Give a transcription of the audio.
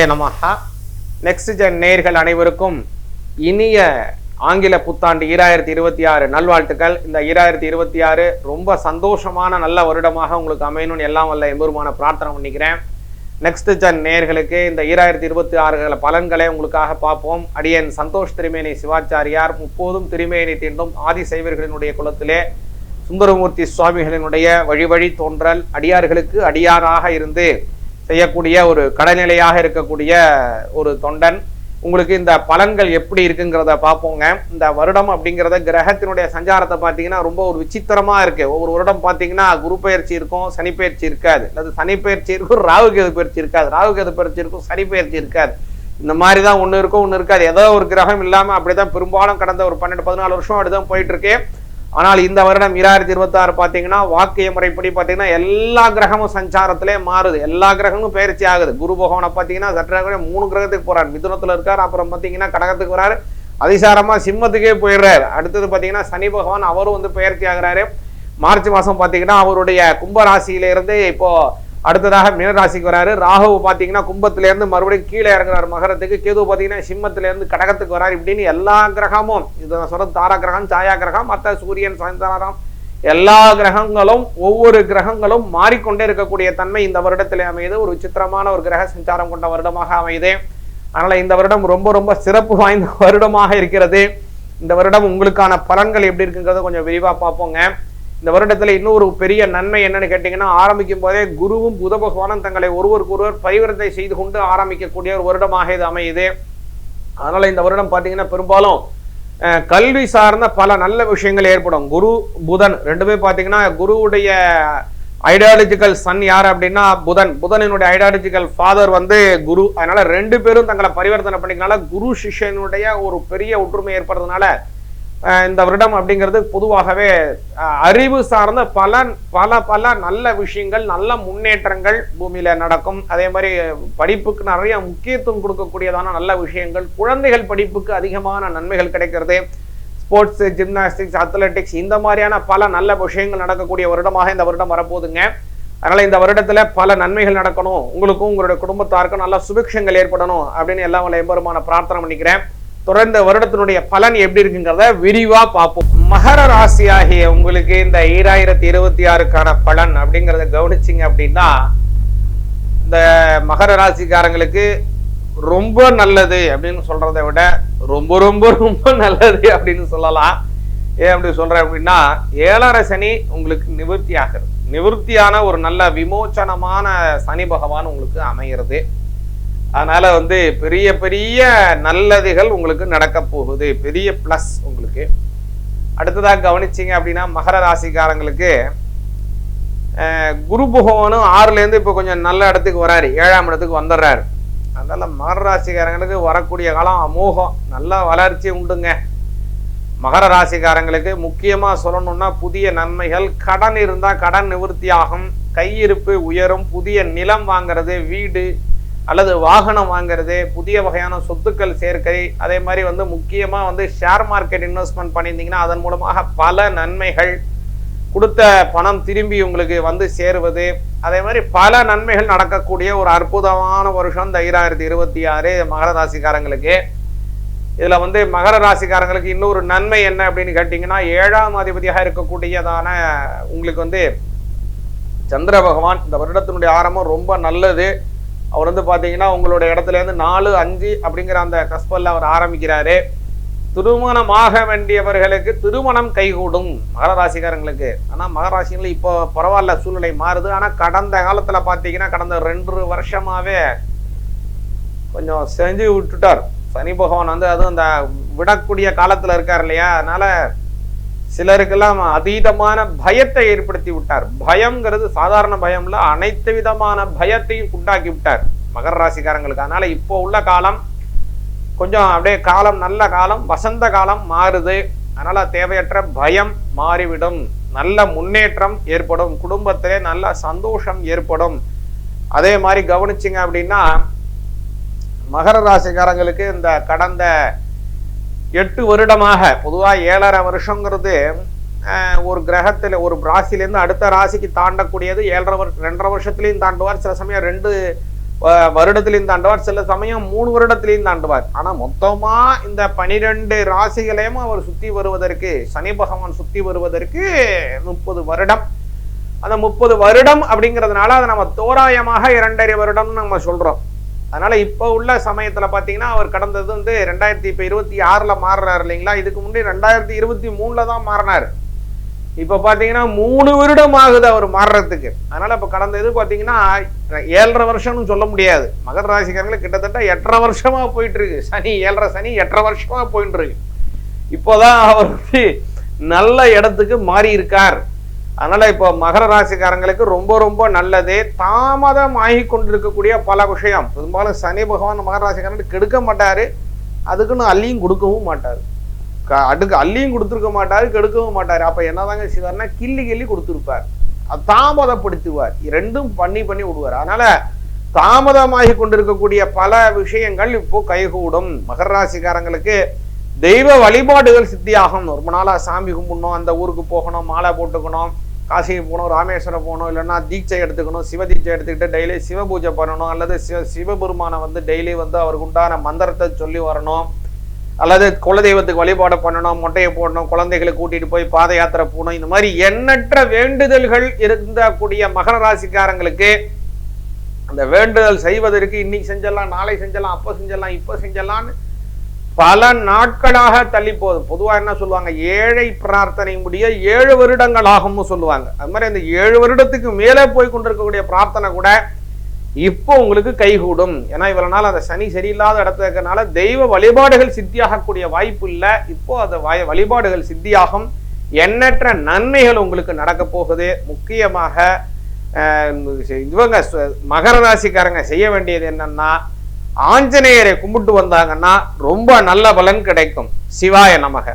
சிவாய நமஹா next gen நேயர்கள் அனைவருக்கும் இனிய ஆங்கில புத்தாண்டு ஈராயிரத்தி இருபத்தி ஆறு நல்வாழ்த்துக்கள். இந்த ஈராயிரத்தி இருபத்தி ஆறு ரொம்ப சந்தோஷமான நல்ல வருடமாக உங்களுக்கு அமையணும்னு எல்லாம் வல்ல எம்பெருமான பிரார்த்தனை பண்ணிக்கிறேன். நெக்ஸ்ட் ஜென் நேயர்களுக்கு இந்த ஈராயிரத்தி இருபத்தி ஆறு பலன்களை உங்களுக்காக பார்ப்போம். அடியன் சந்தோஷ் திருமேனி சிவாச்சாரியார் முப்போதும் திருமேனி தீண்டும் ஆதி சைவர்களினுடைய குலத்திலே சுந்தரமூர்த்தி சுவாமிகளினுடைய வழி வழி தோன்றல் அடியார்களுக்கு அடியாராக இருந்து செய்யக்கூடிய ஒரு கடைநிலையாக இருக்கக்கூடிய ஒரு தொண்டன். உங்களுக்கு இந்த பலன்கள் எப்படி இருக்குங்கிறத பார்ப்போங்க. இந்த வருடம் அப்படிங்கிறத கிரகத்தினுடைய சஞ்சாரத்தை பார்த்தீங்கன்னா ரொம்ப ஒரு விசித்திரமாக இருக்கு. ஒவ்வொரு வருடம் பார்த்தீங்கன்னா குரு பயிற்சி இருக்கும் சனி பயிற்சி இருக்காது. அல்லது சனி பயிற்சி இருக்கும் ராகு கேது பயிற்சி இருக்காது. ராகு கேது பயிற்சி இருக்கும் சனி பயிற்சி இருக்காது. இந்த மாதிரி தான் ஒன்று இருக்கும் ஒன்று இருக்காது. ஏதோ ஒரு கிரகம் இல்லாமல் அப்படி தான் பெரும்பாலும் கடந்த ஒரு பன்னெண்டு பதினாலு வருஷம் அப்படி தான் போயிட்டுருக்கேன் ஆனால் இந்த வருடம் இராயிரத்தி இருபத்தாறு பார்த்தீங்கன்னா வாக்கிய முறைப்படி பார்த்தீங்கன்னா எல்லா கிரகமும் சஞ்சாரத்திலே மாறுது. எல்லா கிரகமும் பயிற்சி ஆகுது. குரு பகவானை பார்த்தீங்கன்னா சற்றாக மூணு கிரகத்துக்கு போகிறார் மிதுனத்தில் இருக்கார். அப்புறம் பார்த்தீங்கன்னா கடகத்துக்கு வராரு. அதிசாரமா சிம்மத்துக்கே போயிடுறாரு. அடுத்தது பார்த்தீங்கன்னா சனி பகவான் அவரும் வந்து பயிற்சி ஆகிறாரு. மார்ச் மாதம் பார்த்தீங்கன்னா அவருடைய கும்பராசியிலிருந்து இப்போது அடுத்ததாக மீனராசிக்கு வராரு. ராகு பார்த்தீங்கன்னா கும்பத்திலேருந்து மறுபடியும் கீழே இறங்குறாரு. மகரத்துக்கு கேது பார்த்தீங்கன்னா சிம்மத்திலேருந்து கடகத்துக்கு வராரு. இப்படின்னு எல்லா கிரகமும் இது நான் சொல்றது தாரா கிரகம் சாயா கிரகம் மற்ற சூரியன் சந்திரன் எல்லா கிரகங்களும் ஒவ்வொரு கிரகங்களும் மாறிக்கொண்டே இருக்கக்கூடிய தன்மை இந்த வருடத்திலே அமையுது. ஒரு விசித்திரமான ஒரு கிரக சஞ்சாரம் கொண்ட வருடமாக அமையுது. அதனால இந்த வருடம் ரொம்ப ரொம்ப சிறப்பு வாய்ந்த வருடமாக இருக்கிறது. இந்த வருடம் உங்களுக்கான பலன்கள் எப்படி இருக்குங்கிறத கொஞ்சம் விரிவாக பார்ப்போங்க. இந்த வருடத்துல இன்னொரு பெரிய நன்மை என்னன்னு கேட்டீங்கன்னா ஆரம்பிக்கும் போதே குருவும் புத பகவானும் தங்களை ஒருவருக்கு ஒருவர் பரிவர்த்தனை செய்து கொண்டு ஆரம்பிக்கக்கூடிய ஒரு வருடமாக இது அமையுது. அதனால இந்த வருடம் பார்த்தீங்கன்னா பெரும்பாலும் கல்வி சார்ந்த பல நல்ல விஷயங்கள் ஏற்படும். குரு புதன் ரெண்டுமே பார்த்தீங்கன்னா குருவுடைய ஐடியாலஜிக்கல் சன் யார் அப்படின்னா புதன். புதனினுடைய ஐடியாலஜிக்கல் ஃபாதர் வந்து குரு. அதனால ரெண்டு பேரும் தங்களை பரிவர்த்தனை பண்ணிக்கனால குரு சிஷ்யனுடைய ஒரு பெரிய ஒற்றுமை ஏற்படுறதுனால இந்த வருடம் அப்படிங்கிறது பொதுவாகவே அறிவு சார்ந்த பல பல பல நல்ல விஷயங்கள் நல்ல முன்னேற்றங்கள் பூமியில நடக்கும். அதே மாதிரி படிப்புக்கு நிறைய முக்கியத்துவம் கொடுக்கக்கூடியதான நல்ல விஷயங்கள் குழந்தைகள் படிப்புக்கு அதிகமான நன்மைகள் கிடைக்கிறது. ஸ்போர்ட்ஸ் ஜிம்னாஸ்டிக்ஸ் அத்லெட்டிக்ஸ் இந்த மாதிரியான பல நல்ல விஷயங்கள் நடக்கக்கூடிய வருடமாக இந்த வருடம் வரப்போகுதுங்க. அதனால இந்த வருடத்துல பல நன்மைகள் நடக்கணும். உங்களுக்கும் உங்களுடைய குடும்பத்தாருக்கும் நல்ல சுபிக்ஷங்கள் ஏற்படணும் அப்படின்னு எல்லாம் உங்களை எம்பெருமான பிரார்த்தனை பண்ணிக்கிறேன். தொடர்ந்த வருடத்தினுடைய பலன் எப்படி இருக்குங்கிறத விரிவா பார்ப்போம். மகர ராசி ஆகிய உங்களுக்கு இந்த ஈராயிரத்தி இருபத்தி ஆறுக்கான பலன் அப்படிங்கிறத கவனிச்சிங்க அப்படின்னா இந்த மகர ராசிக்காரங்களுக்கு ரொம்ப நல்லது அப்படின்னு சொல்கிறத விட ரொம்ப ரொம்ப ரொம்ப நல்லது அப்படின்னு சொல்லலாம். ஏன் அப்படி சொல்றேன் அப்படின்னா ஏழரை சனி உங்களுக்கு நிவர்த்தி ஆகிறது நிவர்த்தியான ஒரு நல்ல விமோச்சனமான சனி பகவான் உங்களுக்கு அமைகிறது. அதனால வந்து பெரிய பெரிய நல்லதுகள் உங்களுக்கு நடக்க போகுது. பெரிய ப்ளஸ் உங்களுக்கு. அடுத்ததாக கவனிச்சிங்க அப்படின்னா மகர ராசிக்காரங்களுக்கு குரு பகவானும் ஆறுலேருந்து இப்போ கொஞ்சம் நல்ல இடத்துக்கு வராரு. ஏழாம் இடத்துக்கு வந்துடுறாரு. அதனால மகர ராசிக்காரங்களுக்கு வரக்கூடிய காலம் அமோகம். நல்ல வளர்ச்சி உண்டுங்க. மகர ராசிக்காரங்களுக்கு முக்கியமாக சொல்லணும்னா புதிய நன்மைகள் கடன் இருந்தால் கடன் நிவர்த்தி ஆகும். கையிருப்பு உயரும் புதிய நிலம் வாங்குறது வீடு அல்லது வாகனம் வாங்குறது புதிய வகையான சொத்துக்கள் சேர்க்கை அதே மாதிரி வந்து முக்கியமாக வந்து ஷேர் மார்க்கெட் இன்வெஸ்ட்மெண்ட் பண்ணியிருந்தீங்கன்னா அதன் மூலமாக பல நன்மைகள் கொடுத்த பணம் திரும்பி உங்களுக்கு வந்து சேருவது. அதே மாதிரி பல நன்மைகள் நடக்கக்கூடிய ஒரு அற்புதமான வருஷம் இந்த ஈராயிரத்தி இருபத்தி ஆறு மகர ராசிக்காரங்களுக்கு. இதில் வந்து மகர ராசிக்காரங்களுக்கு இன்னொரு நன்மை என்ன அப்படின்னு கேட்டிங்கன்னா ஏழாம் அதிபதியாக இருக்கக்கூடியதான உங்களுக்கு வந்து சந்திர பகவான் இந்த வருடத்தினுடைய ஆரம்பம் ரொம்ப நல்லது. அவர் வந்து பார்த்தீங்கன்னா உங்களோட இடத்துலேருந்து நாலு அஞ்சு அப்படிங்கிற அந்த கஸ்பல்ல அவர் ஆரம்பிக்கிறாரு. திருமணமாக வேண்டியவர்களுக்கு திருமணம் கைகூடும் மகர ராசிக்காரங்களுக்கு. ஆனால் மகர ராசிகள் இப்போ பரவாயில்ல சூழ்நிலை மாறுது. ஆனால் கடந்த காலத்தில் பார்த்தீங்கன்னா கடந்த ரெண்டு வருஷமாகவே கொஞ்சம் செஞ்சு விட்டுட்டார். சனி பகவான் வந்து அதுவும் அந்த விடக்கூடிய காலத்தில் இருக்கார் இல்லையா? அதனால சிலருக்கெல்லாம் அதீதமான பயத்தை ஏற்படுத்தி விட்டார். பயம்ங்கிறது சாதாரண பயம்ல அனைத்து விதமான பயத்தையும் உண்டாக்கி விட்டார் மகர ராசிக்காரங்களுக்கு. அதனால இப்போ உள்ள காலம் கொஞ்சம் அப்படியே காலம் நல்ல காலம் வசந்த காலம் மாறுது. அதனால தேவையற்ற பயம் மாறிவிடும். நல்ல முன்னேற்றம் ஏற்படும். குடும்பத்திலே நல்ல சந்தோஷம் ஏற்படும். அதே மாதிரி கவனிச்சிங்க அப்படின்னா மகர ராசிக்காரங்களுக்கு இந்த கடந்த எட்டு வருடமாக பொதுவாக ஏழரை வருஷங்கிறது ஒரு கிரகத்தில் ஒரு ராசிலேருந்து அடுத்த ராசிக்கு தாண்டக்கூடியது. ஏழரை வருஷம் ரெண்டரை வருஷத்துலையும் தாண்டுவார். சில சமயம் ரெண்டு வருடத்திலையும் தாண்டுவார். சில சமயம் மூணு வருடத்திலையும் தாண்டுவார். ஆனால் மொத்தமாக இந்த பனிரெண்டு ராசிகளையும் அவர் சுற்றி வருவதற்கு சனி பகவான் சுற்றி வருவதற்கு முப்பது வருடம். அந்த முப்பது வருடம் அப்படிங்கிறதுனால அதை நம்ம தோராயமாக இரண்டரை வருடம்னு நம்ம சொல்கிறோம் அதனால இப்போ உள்ள சமயத்துல பார்த்தீங்கன்னா அவர் கடந்தது வந்து ரெண்டாயிரத்தி இப்போ இருபத்தி ஆறில் மாறுறாரு இல்லைங்களா? இதுக்கு முன்னாடி ரெண்டாயிரத்தி இருபத்தி மூணுல தான் மாறினார். இப்போ பார்த்தீங்கன்னா மூணு வருடம் ஆகுது அவர் மாறுறதுக்கு. அதனால இப்போ கடந்த இது பார்த்தீங்கன்னா ஏழரை வருஷம்னு சொல்ல முடியாது. மகர ராசிக்காரங்களுக்கு கிட்டத்தட்ட எட்டரை வருஷமா போயிட்டு இருக்கு சனி ஏழரை சனி எட்டரை வருஷமா போயிட்டு இருக்கு இப்போதான் அவர் வந்து நல்ல இடத்துக்கு மாறி இருக்கார் அதனால இப்போ மகர ராசிக்காரங்களுக்கு ரொம்ப ரொம்ப நல்லது தாமதம் ஆகி கொண்டிருக்கக்கூடிய பல விஷயம். பெரும்பாலும் சனி பகவான் மகர ராசிக்காரனுக்கு கெடுக்க மாட்டார். அதுக்குன்னு அள்ளியும் கொடுக்கவும் மாட்டார். க- அடுக்கு அள்ளியும் கொடுத்துருக்க மாட்டார் கெடுக்கவும் மாட்டார். அப்போ என்னதாங்க செய்வார்னா கிள்ளி கிள்ளி கொடுத்துருப்பார். அது தாமதப்படுத்துவார். ரெண்டும் பண்ணி பண்ணி விடுவார். அதனால தாமதமாகி கொண்டிருக்கக்கூடிய பல விஷயங்கள் இப்போ கைகூடும். மகர ராசிக்காரங்களுக்கு தெய்வ வழிபாடுகள் சித்தியாகும். ரொம்ப நாளாக சாமி கும்பிடணும் அந்த ஊருக்கு போகணும் மாலை போட்டுக்கணும். காசிக்கு போகணும் ராமேஸ்வரம் போகணும் இல்லைன்னா தீட்சை எடுத்துக்கணும் சிவ தீட்சை எடுத்துக்கிட்டு டெய்லி சிவ பூஜை பண்ணணும் அல்லது சிவ சிவபெருமானை வந்து டெய்லி வந்து அவருக்கு உண்டான மந்திரத்தை சொல்லி வரணும் அல்லது குலதெய்வத்துக்கு வழிபாடு பண்ணணும் மொட்டையை போடணும் குழந்தைகளை கூட்டிகிட்டு போய் பாத யாத்திரை போகணும் இந்த மாதிரி எண்ணற்ற வேண்டுதல்கள் இருந்தக்கூடிய மகர ராசிக்காரங்களுக்கு அந்த வேண்டுதல் செய்வதற்கு இன்னைக்கு செஞ்சிடலாம் நாளை செஞ்சிடலாம் அப்போ செஞ்சிடலாம் இப்போ செஞ்சிடலான்னு பல நாட்களாக தள்ளி போகுது. பொதுவாக என்ன சொல்லுவாங்க? ஏழை பிரார்த்தனை முடிய ஏழு வருடங்கள் ஆகும்னு சொல்லுவாங்க. அது மாதிரி அந்த ஏழு வருடத்துக்கு மேலே போய் கொண்டிருக்கக்கூடிய பிரார்த்தனை கூட இப்போ உங்களுக்கு கைகூடும். ஏன்னா இவ்வளவு நாள் அந்த சனி சரியில்லாத இடத்துல இருக்கிறனால தெய்வ வழிபாடுகள் சித்தியாகக்கூடிய வாய்ப்பு இல்லை. இப்போ அந்த வய- வழிபாடுகள் சித்தியாகும். எண்ணற்ற நன்மைகள் உங்களுக்கு நடக்க போகுது. முக்கியமாக இவங்க மகர ராசிக்காரங்க செய்ய வேண்டியது என்னன்னா ஆஞ்சநேயரை கும்பிட்டு வந்தாங்கன்னா ரொம்ப நல்ல பலன் கிடைக்கும். சிவாய நமக.